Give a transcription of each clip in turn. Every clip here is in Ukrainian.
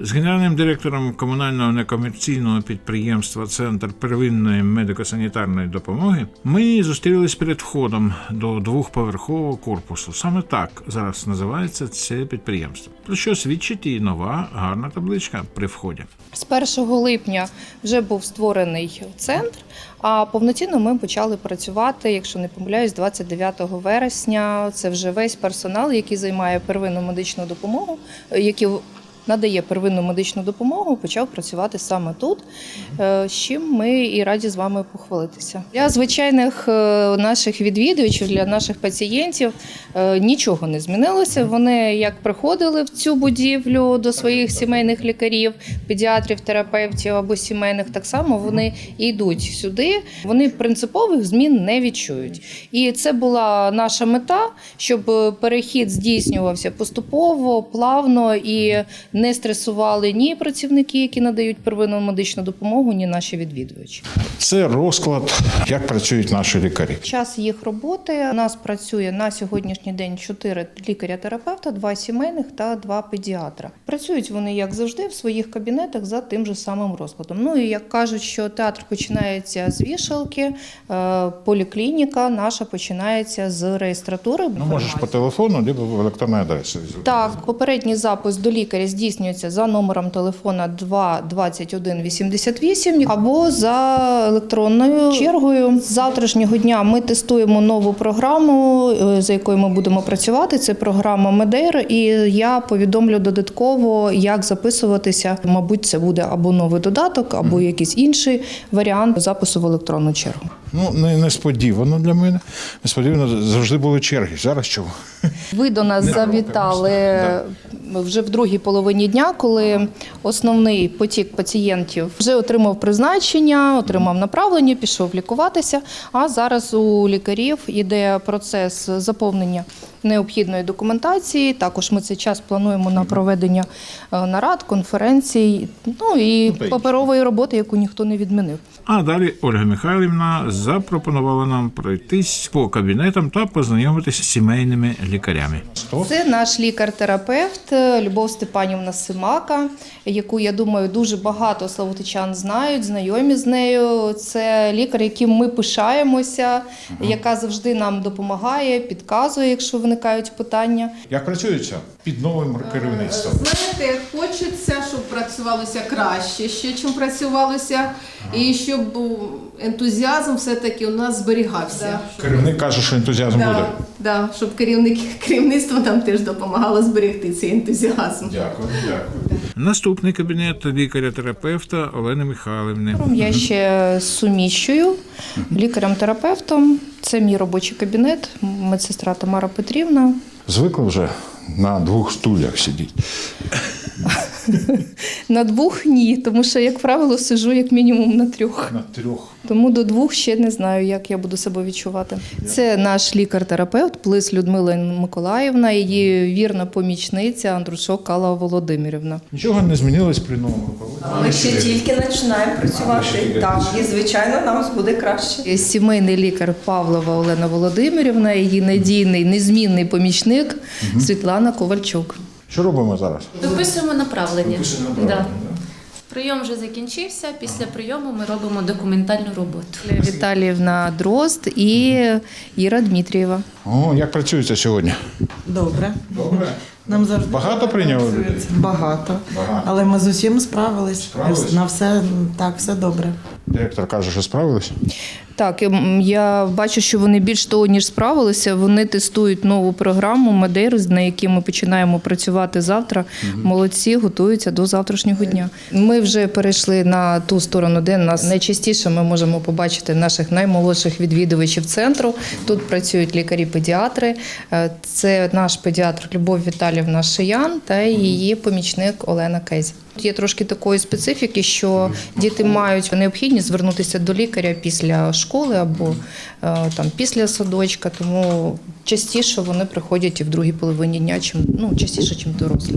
З генеральним директором комунального некомерційного підприємства Центр первинної медико-санітарної допомоги ми зустрілись перед входом до двохповерхового корпусу. Саме так зараз називається це підприємство. Про що свідчить і нова гарна табличка при вході. З 1 липня вже був створений центр, а повноцінно ми почали працювати, якщо не помиляюсь, 29 вересня. Це вже весь персонал, який займає первинну медичну допомогу, який надає первинну медичну допомогу, почав працювати саме тут. е, З чим ми і раді з вами похвалитися. Для звичайних е, наших відвідувачів, для наших пацієнтів е, нічого не змінилося. Вони як приходили в цю будівлю до своїх сімейних лікарів, педіатрів, терапевтів або сімейних, так само вони йдуть сюди. Вони принципових змін не відчують. І це була наша мета, щоб перехід здійснювався поступово, плавно і не стресували ні працівники, які надають первинну медичну допомогу, ні наші відвідувачі. Це розклад, як працюють наші лікарі. Час їх роботи у нас працює на сьогоднішній день чотири лікаря-терапевта, два сімейних та два педіатра. Працюють вони як завжди в своїх кабінетах за тим же самим розкладом. Ну і як кажуть, що театр починається з вішалки, е, поліклініка наша починається з реєстратури. Ну, можеш по телефону, або в електронній адресі. Так, попередній запис до лікаря здійснюється за номером телефона 2 21 88 або за електронною чергою. З завтрашнього дня ми тестуємо нову програму, е, за якою ми будемо працювати. Це програма Медейр, і я повідомлю додатково, як записуватися. Мабуть, це буде або новий додаток, або якийсь інший варіант запису в електронну чергу. Ну, не, несподівано для мене. Несподівано завжди були черги. Зараз чого? Ви до нас завітали вже в другій половині дня, коли основний потік пацієнтів вже отримав призначення, отримав направлення, пішов лікуватися. А зараз у лікарів іде процес заповнення необхідної документації. Також ми цей час плануємо на проведення е, нарад, конференцій, ну і паперової роботи, яку ніхто не відмінив. А далі Ольга Михайлівна запропонувала нам пройтись по кабінетам та познайомитися з сімейними лікарями. Це наш лікар-терапевт е, Любов Степанівна Симака, яку я думаю дуже багато славутичан знають, знайомі з нею. Це лікар, яким ми пишаємося, яка завжди нам допомагає, підказує, якщо виникають питання. Як працюється під новим керівництвом? Знаєте, хочеться, щоб працювалося краще, ще чим працювалося, і щоб ентузіазм все-таки у нас зберігався. Керівник каже, що ентузіазм буде. Да, да, щоб керівник керівництво нам теж допомагало зберегти цей ентузіазм. Дякую, дякую. Наступний кабінет лікаря-терапевта Олени Михайлівни. Я ще суміщую лікарем-терапевтом. Це мій робочий кабінет, медсестра Тамара Петрівна. Звикли вже на двох стульях сидіти. На двох ні, тому що, як правило, сижу як мінімум на трьох. На трьох. Тому до двох ще не знаю, як я буду себе відчувати. Це наш лікар-терапевт Плис Людмила Миколаївна, її вірна помічниця Андрушок Алла Володимирівна. Нічого не змінилось при новому Ми ще тільки починаємо працювати. Так, і звичайно, нам буде краще. Сімейний лікар Павлова Олена Володимирівна, її надійний незмінний помічник Світлана Ковальчук. Що робимо зараз? Виписуємо направлення. Виписуємо Да. Прийом вже закінчився. Після прийому ми робимо документальну роботу. Віталіївна Дрозд і Іра Дмитрієва. О, як працюється сьогодні? Добре. Добре. Нам завжди Багато прийняли людей? Багато. Багато. Але ми з усім справились. Справились? На все так, все добре. Директор каже, що справилися. Так, я бачу, що вони більш того, ніж справилися. Вони тестують нову програму Медейру, на якій ми починаємо працювати завтра. Молодці готуються до завтрашнього дня. Ми вже перейшли на ту сторону, де нас найчастіше ми можемо побачити наших наймолодших відвідувачів центру. Тут працюють лікарі-педіатри. Е, Це наш педіатр Любов Віталівна Шиян та її помічник Олена Кезі. Є трошки такої специфіки, що діти мають необхідність звернутися до лікаря після школи або е, там після садочка, тому частіше вони приходять і в другій половині дня, чим ну частіше, чим дорослі.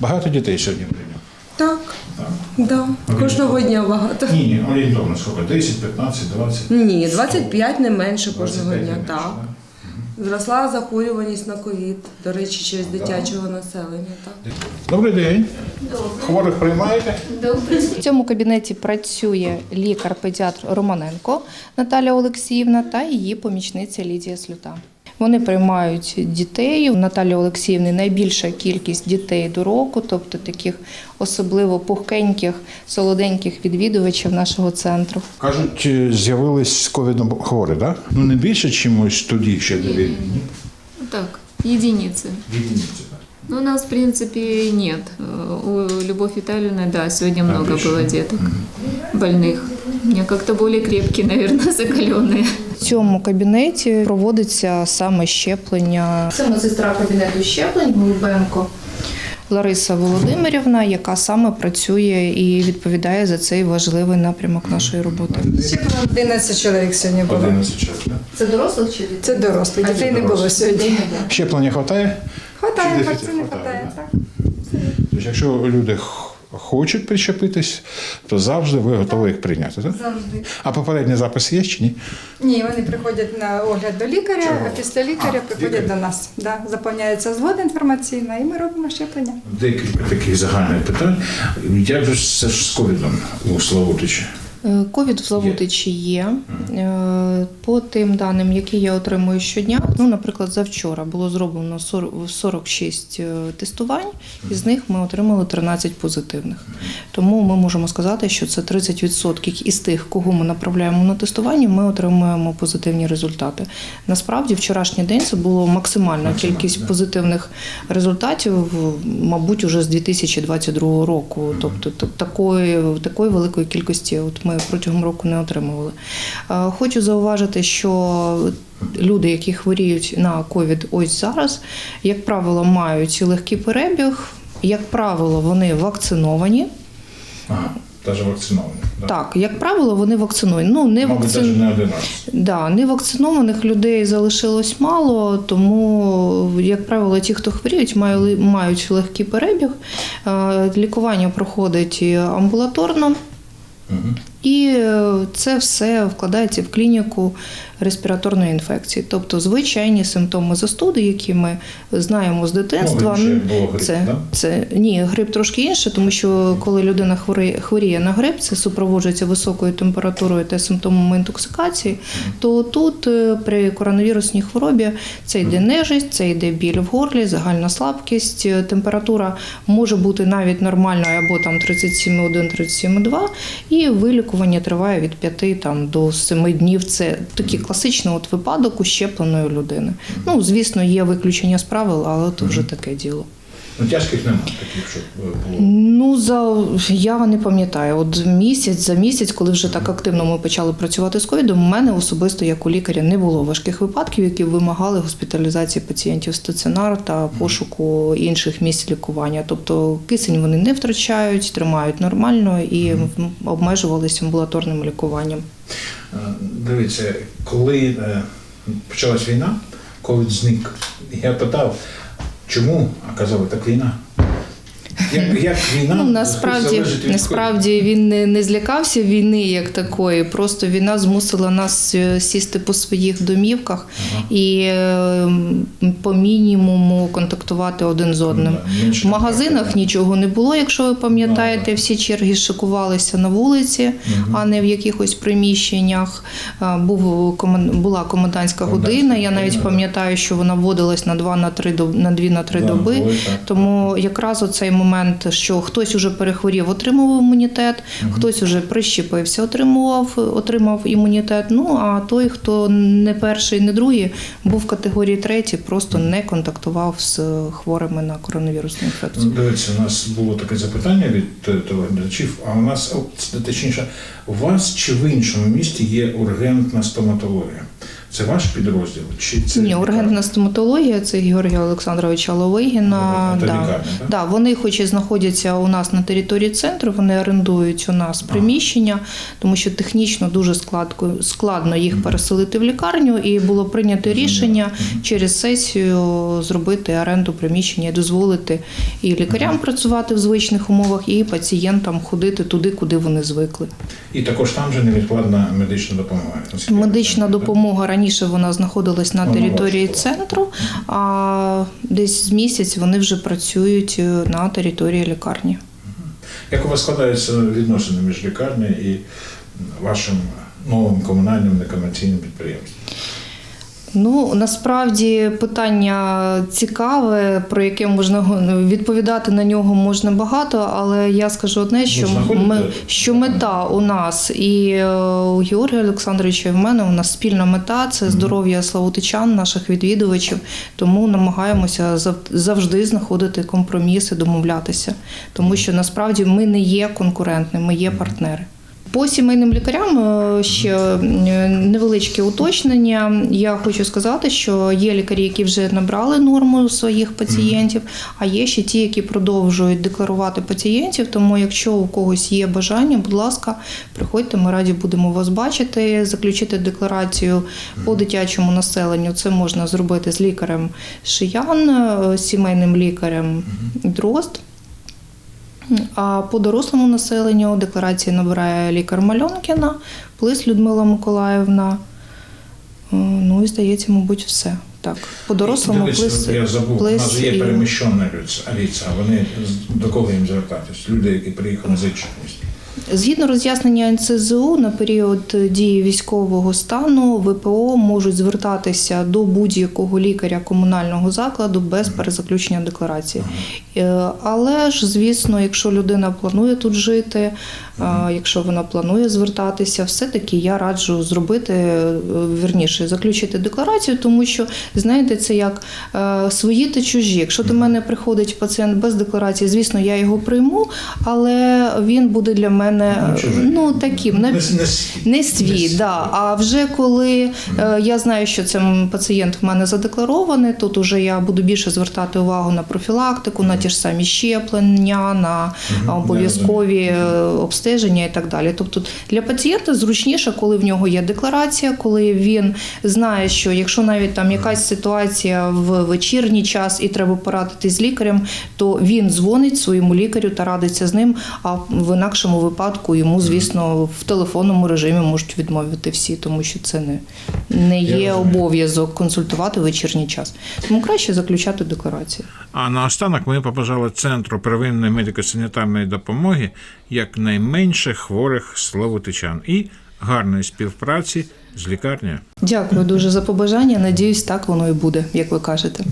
Багато дітей сьогодні прийняв. Так, да. кожного дня багато. Ні, ні, орієнтовно, скільки? 10, 15, 20? Ні, 25 не менше кожного 25 дня. не менше, Так. Зросла захворюваність на ковід, до речі, через дитячого населення. Так. Добрий день. Хворих приймаєте? В цьому кабінеті працює лікар-педіатр Романенко Наталя Олексіївна та її помічниця Лідія Слюта. Вони приймають дітей. У Наталі Олексіївни найбільша кількість дітей до року, тобто таких особливо пухкеньких, солоденьких відвідувачів нашого центру. Кажуть, е, з'явились з ковідом хворі, так? Ну не більше чимось тоді ще до війни. ні? Так, единицы. Единиці, так. Ну, у нас, в принципе, нет. Э, У Любовь Витальевны, да, сегодня много Отлично. было деток больных. Меня как-то более крепкие, наверное, закаленные. В цьому кабінеті проводиться саме щеплення. Це медсестра кабінету щеплень Голубенко Лариса Володимирівна, яка саме працює і відповідає за цей важливий напрямок нашої роботи. Ще 11 чоловік сьогодні було. 11 часов, так? Це дорослих чи Це дорослі. Дітей не було сьогодні. Щеплення хватає? Хватає, вакцини хватає, так. Тобто, якщо люди хочуть прищепитись, то завжди ви готові їх прийняти, так? Завжди. А попередній запис є чи ні? Ні, вони приходять на огляд до лікаря, Чого? а після лікаря А, приходять лікар? до нас. Да, заповняється згода інформаційна, і ми робимо щеплення. Декілька таких загальних питань. Як же ж це ж з ковідом у Славутичі? Е, Ковід в Славутичі є. Е, По тим даним, які я отримую щодня, ну, наприклад, завчора було зроблено 46 е, тестувань, із них ми отримали 13 позитивних. Тому ми можемо сказати, що це 30% із тих, кого ми направляємо на тестування, ми отримуємо позитивні результати. Насправді, вчорашній день це було максимальна кількість позитивних результатів, мабуть, уже з 2022 року. Тобто такої, такої великої кількості от ми протягом року не отримували. Е, Хочу зауважити, що люди, які хворіють на ковід ось зараз, як правило, мають легкий перебіг. Як правило, вони вакциновані. Ага, навіть вакциновані. да? Так, як правило, вони вакциновані. Ну, не Мабуть, навіть не один раз. Да, невакцинованих людей залишилось мало, тому, як правило, ті, хто хворіють, мають, мають легкий перебіг. Е, Лікування проходить амбулаторно. Мгм. І е, це все вкладається в клініку респіраторної інфекції, тобто звичайні симптоми застуди, які ми знаємо з дитинства. Ну, грип, це, да? це ні, грип трошки інше, тому що коли людина хворіє, хворіє на грип, це супроводжується високою температурою та симптомами інтоксикації. То тут е, при коронавірусній хворобі це йде нежисть, це йде біль в горлі, загальна слабкість. е, Температура може бути навіть нормальною або там 37,1, 37,2, і вилікування триває від 5 там, до 7 днів. Це такий класичний от випадок ущепленої людини. Ну, звісно, є виключення з правил, але то вже таке діло. Ну, тяжких немає таких, щоб е, було. Ну, за я не пам'ятаю. От місяць за місяць, коли вже так активно ми почали працювати з ковідом, у мене особисто як у лікаря не було важких випадків, які вимагали госпіталізації пацієнтів в стаціонар та пошуку інших місць лікування. Тобто кисень вони не втрачають, тримають нормально і обмежувалися амбулаторним лікуванням. Е, Дивіться, коли е, почалась війна, ковід зник. Я питав, чому? А казали, так війна. Як, як війна Ну, насправді, насправді він не, не злякався війни як такої. Просто війна змусила нас е, сісти по своїх домівках і е, по мінімуму контактувати один з одним. Ну, В магазинах нічого не було, якщо ви пам'ятаєте, всі черги шикувалися на вулиці, а не в якихось приміщеннях. Був була комендантська година. Я навіть пам'ятаю, що вона вводилась на 2 на 3 доб- на 2 на 3 Да, доби. Тому якраз оцей момент, що хтось уже перехворів, отримував імунітет, хтось уже прищепився, отримував, отримав імунітет. Ну а той, хто не перший, не другий, був в категорії третій, просто не контактував з хворими на коронавірусну Ну, інфекцію. Дивіться, у нас було таке запитання від е, телеглядачів, а у нас, точніше, у вас чи в іншому місті є ургентна стоматологія? Це ваш підрозділ? Чи це Ні, ургентна стоматологія це Георгія Олександровича Ловигіна. Да. лікарня, так? Да, вони, хоч і знаходяться у нас на території центру, вони орендують у нас приміщення, тому що технічно дуже складко, складно їх переселити в лікарню, і було прийнято рішення через сесію зробити оренду приміщення і дозволити і лікарям працювати в звичних умовах, і пацієнтам ходити туди, куди вони звикли. І також там же невідкладна медична допомога. Медична допомога раніше раніше вона знаходилась на території центру, а десь з місяць вони вже працюють е, на території лікарні. Як у вас складаються відносини між лікарнею і вашим новим комунальним некомерційним підприємством? Ну насправді питання цікаве, про яке можна відповідати на нього можна багато, але я скажу одне, що ми що мета у нас і е, у Георгія Олександровича, і в мене у нас спільна мета це здоров'я славутичан, наших відвідувачів. Тому намагаємося зав- завжди знаходити компроміси, домовлятися, тому що насправді ми не є конкурентними, ми є партнери. По сімейним лікарям е, ще е, невеличке уточнення. Я хочу сказати, що є лікарі, які вже набрали норму своїх пацієнтів, а є ще ті, які продовжують декларувати пацієнтів. Тому, якщо у когось є бажання, будь ласка, приходьте, ми раді будемо вас бачити, заключити декларацію по дитячому населенню. Це можна зробити з лікарем Шиян, е, сімейним лікарем Дрозд. А по дорослому населенню декларації набирає лікар Мальонкіна, плис Людмила Миколаївна. Е, Ну і здається, мабуть, все. Так, по дорослому Дивись, плис, я забув, у нас є і- переміщена лиця, вони до кого їм звертатись? Люди, які приїхали з інших міст. Згідно роз'яснення НСЗУ, на період дії військового стану ВПО можуть звертатися до будь-якого лікаря комунального закладу без перезаключення декларації. Е, Але ж, звісно, якщо людина планує тут жити, е, якщо вона планує звертатися, все-таки я раджу зробити е, вірніше, заключити декларацію, тому що знаєте, це як свої та чужі. Якщо до мене приходить пацієнт без декларації, звісно, я його прийму, але він буде для мене Ну, чужий. ну таким не, Не, свій. да. А вже коли е, я знаю, що це пацієнт в мене задекларований, тут уже я буду більше звертати увагу на профілактику, на ті ж самі щеплення, на обов'язкові е, обстеження і так далі. Тобто для пацієнта зручніше, коли в нього є декларація, коли він знає, що якщо навіть там якась ситуація в вечірній час і треба порадитись з лікарем, то він дзвонить своєму лікарю та радиться з ним. А в інакшому випадку йому, звісно, в телефонному режимі можуть відмовити всі, тому що це не, не є обов'язок консультувати вечірній час. Тому краще заключати декларацію. А наостанок ми побажали центру первинної медико-санітарної допомоги якнайменше хворих словотичан і гарної співпраці з лікарнею. Дякую дуже за побажання. Надіюсь, так воно і буде, як ви кажете.